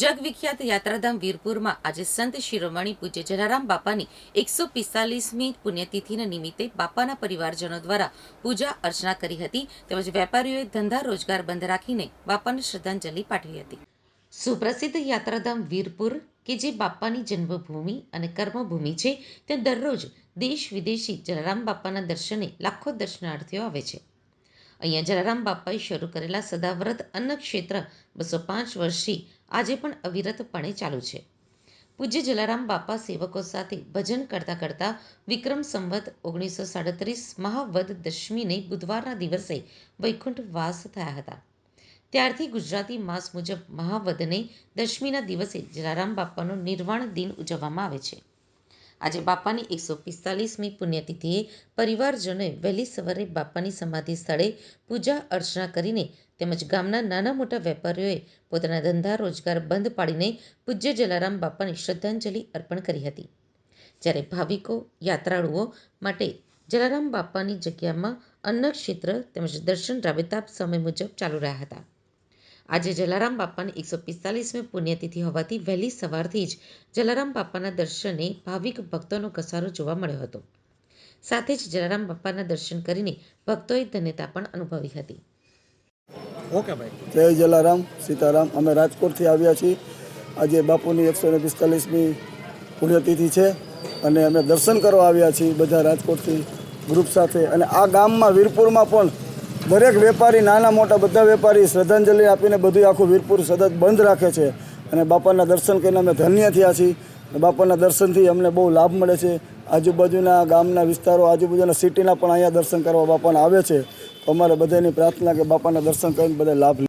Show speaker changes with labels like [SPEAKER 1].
[SPEAKER 1] જગવિખ્યાત યાત્રાધામ વીરપુરમાં આજે સંત શિરોમણી પૂજ્ય જલારામ બાપાની એકસો પિસ્તાલીસમી પુણ્યતિથિના નિમિત્તે બાપાના પરિવારજનો દ્વારા પૂજા અર્ચના કરી હતી. તેમજ વેપારીઓએ ધંધા રોજગાર બંધ રાખીને બાપાને શ્રદ્ધાંજલિ પાઠવી હતી. સુપ્રસિદ્ધ યાત્રાધામ વીરપુર, કે જે બાપાની જન્મભૂમિ અને કર્મભૂમિ છે, ત્યાં દરરોજ દેશ વિદેશી જલારામ બાપાના દર્શને લાખો દર્શનાર્થીઓ આવે છે. અહીંયા જલારામ બાપાએ શરૂ કરેલા સદાવ્રત અન્ન ક્ષેત્ર બસો પાંચ વર્ષથી આજે પણ અવિરતપણે ચાલુ છે. પૂજ્ય જલારામ બાપા સેવકો સાથે ભજન કરતા કરતા વિક્રમ સંવત ઓગણીસો સાડત્રીસ મહાવદ દશમીને બુધવારના દિવસે વૈકુંઠ વાસ થયા હતા. ત્યારથી ગુજરાતી માસ મુજબ મહાવદને દશમીના દિવસે જલારામ બાપાનો નિર્વાણ દિન ઉજવવામાં આવે છે. આજે બાપાની એકસો પિસ્તાલીસમી પુણ્યતિથિએ પરિવારજનોએ વહેલી સવારે બાપાની સમાધિ સ્થળે પૂજા અર્ચના કરીને તેમજ ગામના નાના મોટા વેપારીઓએ પોતાના ધંધા રોજગાર બંધ પાડીને પૂજ્ય જલારામ બાપાને શ્રદ્ધાંજલિ અર્પણ કરી હતી. જ્યારે ભાવિકો, યાત્રાળુઓ માટે જલારામ બાપાની જગ્યામાં અન્નક્ષેત્ર તેમજ દર્શન રાબેતા સમય મુજબ ચાલુ રહ્યા હતા. આજે જલારામ બાપાની એકસો પિસ્તાલીસમી પુણ્યતિથિ હોવાથી વહેલી સવારથી જ જલારામ બાપાના દર્શને ભાવિક ભક્તોનો ઘસારો જોવા મળ્યો હતો. સાથે જ જલારામ બાપાના દર્શન કરીને ભક્તોએ ધન્યતા પણ અનુભવી હતી.
[SPEAKER 2] ઓકે ભાઈ.
[SPEAKER 3] જય જલારામ સીતારામ. અમે રાજકોટથી આવ્યા છીએ. આજે બાપુની એકસો ને પિસ્તાલીસમી પુણ્યતિથિ છે અને અમે દર્શન કરવા આવ્યા છીએ બધા રાજકોટથી ગ્રુપ સાથે. અને આ ગામમાં વીરપુરમાં પણ દરેક વેપારી, નાના મોટા બધા વેપારી શ્રદ્ધાંજલિ આપીને બધું આખું વીરપુર સતત બંધ રાખે છે. અને બાપાના દર્શન કરીને અમે ધન્ય થયા છીએ. બાપાના દર્શનથી અમને બહુ લાભ મળે છે. આજુબાજુના ગામના વિસ્તારો, આજુબાજુના સિટીના પણ અહીંયા દર્શન કરવા બાપાના આવે છે. તો અમારે બધાની પ્રાર્થના કે બાપાના દર્શન કરીને બધા લાભ